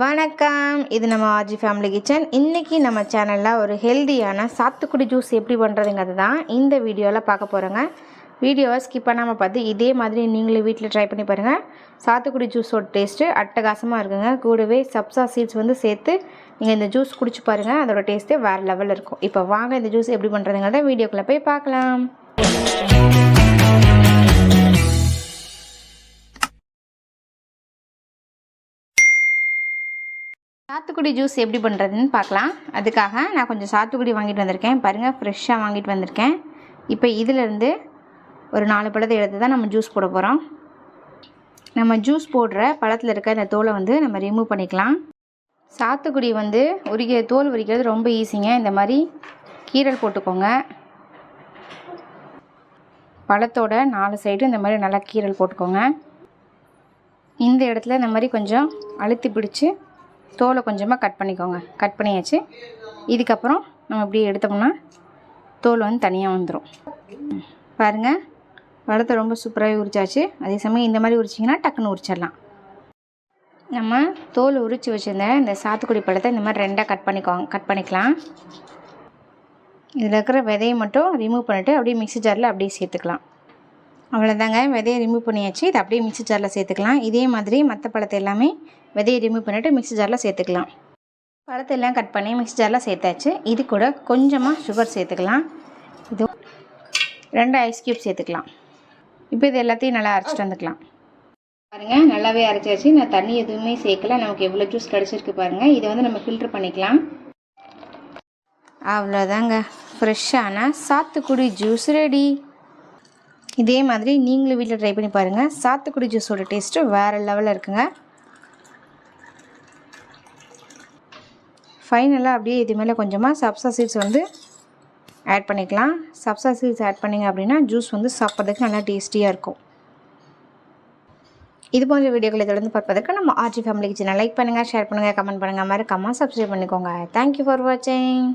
வணக்கம். இது நம்ம ஆர்ஜி ஃபேமிலி கிச்சன் இன்றைக்கி நம்ம சேனலில் ஒரு ஹெல்தியான சாத்துக்குடி ஜூஸ் எப்படி பண்ணுறதுங்கிறது தான் இந்த வீடியோவில் பார்க்க போகிறோங்க வீடியோவை ஸ்கிப் பண்ணாமல் பார்த்து இதே மாதிரி நீங்களும் வீட்டில் ட்ரை பண்ணி பாருங்கள் சாத்துக்குடி ஜூஸோட டேஸ்ட்டு அட்டகாசமாக இருக்குங்க. கூடவே சப்ஸா சீட்ஸ் வந்து சேர்த்து நீங்கள் இந்த ஜூஸ் குடிச்சு பாருங்கள் அதோட டேஸ்ட்டே வேறு லெவலில் இருக்கும். இப்போ வாங்க இந்த ஜூஸ் எப்படி பண்ணுறதுங்கிறத வீடியோக்குள்ளே போய் பார்க்கலாம். சாத்துக்குடி ஜூஸ் எப்படி பண்ணுறதுன்னு பார்க்கலாம். அதுக்காக நான் கொஞ்சம் சாத்துக்குடி வாங்கிட்டு வந்திருக்கேன். பாருங்கள் ஃப்ரெஷ்ஷாக வாங்கிட்டு வந்திருக்கேன். இப்போ இதிலேருந்து ஒரு நாலு பழத்தை எடுத்து தான் நம்ம ஜூஸ் போட போகிறோம் நம்ம ஜூஸ் போடுற பழத்தில் இருக்க இந்த தோலை வந்து நம்ம ரிமூவ் பண்ணிக்கலாம். சாத்துக்குடி வந்து உரிக்கிற தோல் உரிக்கிறது ரொம்ப ஈஸிங்க இந்த மாதிரி கீரல் போட்டுக்கோங்க. பழத்தோட நாலு சைடும் இந்த மாதிரி நல்லா கீரல் போட்டுக்கோங்க. இந்த இடத்துல இந்த மாதிரி கொஞ்சம் அழுத்தி பிடிச்சி தோலை கொஞ்சமாக கட் பண்ணிக்கோங்க. கட் பண்ணியாச்சு. இதுக்கப்புறம் நம்ம இப்படி எடுத்தோம்னா தோல் வந்து தனியாக வந்துடும் பாருங்கள் பழத்தை ரொம்ப சூப்பராகவே உரிச்சாச்சு. அதே சமயம் இந்த மாதிரி உரிச்சிங்கன்னா டக்குன்னு உரிச்சிடலாம். நம்ம தோல் உரித்து வச்சுருந்த இந்த சாத்துக்குடி பழத்தை இந்த மாதிரி ரெண்டாக கட் பண்ணிக்கோங்க கட் பண்ணிக்கலாம். இதில் இருக்கிற விதையை மட்டும் ரிமூவ் பண்ணிவிட்டு அப்படியே மிக்ஸி ஜாரில் அப்படியே சேர்த்துக்கலாம். அவ்வளோதாங்க விதையை ரிமூவ் பண்ணியாச்சு. இதை அப்படியே மிக்ஸி ஜாரில் சேர்த்துக்கலாம். இதே மாதிரி மற்ற பழத்தை எல்லாமே விதையை ரிமூவ் பண்ணிவிட்டு மிக்ஸி ஜாரில் சேர்த்துக்கலாம். பழத்தை எல்லாம் கட் பண்ணி மிக்சி ஜாரில் சேர்த்தாச்சு. இது கூட கொஞ்சமாக சுகர் சேர்த்துக்கலாம். இது ரெண்டு ஐஸ் க்யூப் சேர்த்துக்கலாம். இப்போ இது எல்லாத்தையும் நல்லா அரைச்சிட்டு வந்துக்கலாம். பாருங்கள் நல்லாவே அரைச்சாச்சு. நான் தண்ணி எதுவுமே சேர்க்கல. நமக்கு எவ்வளோ ஜூஸ் கிடச்சிருக்கு பாருங்கள் இதை வந்து நம்ம ஃபில்ட்ரு பண்ணிக்கலாம். அவ்வளோதாங்க ஃப்ரெஷ்ஷான சாத்துக்குடி ஜூஸ் ரெடி இதே மாதிரி நீங்களும் வீட்டில் ட்ரை பண்ணி பாருங்கள் சாத்துக்குடி ஜூஸோட டேஸ்ட்டு வேறு லெவலில் இருக்குங்க. ஃபைனலாக அப்படியே இது மேலே கொஞ்சமாக சப்ஸா சீட்ஸ் வந்து ஆட் பண்ணிக்கலாம். சப்ஸா சீட்ஸ் ஆட் பண்ணிங்க அப்படின்னா ஜூஸ் வந்து சாப்பிட்றதுக்கு நல்லா டேஸ்டியாக இருக்கும். இது போன்ற வீடியோக்களை தொடர்ந்து பார்ப்பதற்கு நம்ம ஆர்ஜி ஃபேமிலி கிச்சனை லைக் பண்ணுங்கள் ஷேர் பண்ணுங்கள் கமெண்ட் பண்ணுங்கள் மறக்காமல் சப்ஸ்கிரைப் பண்ணிக்கோங்க. தேங்க்யூ ஃபார் வாட்சிங்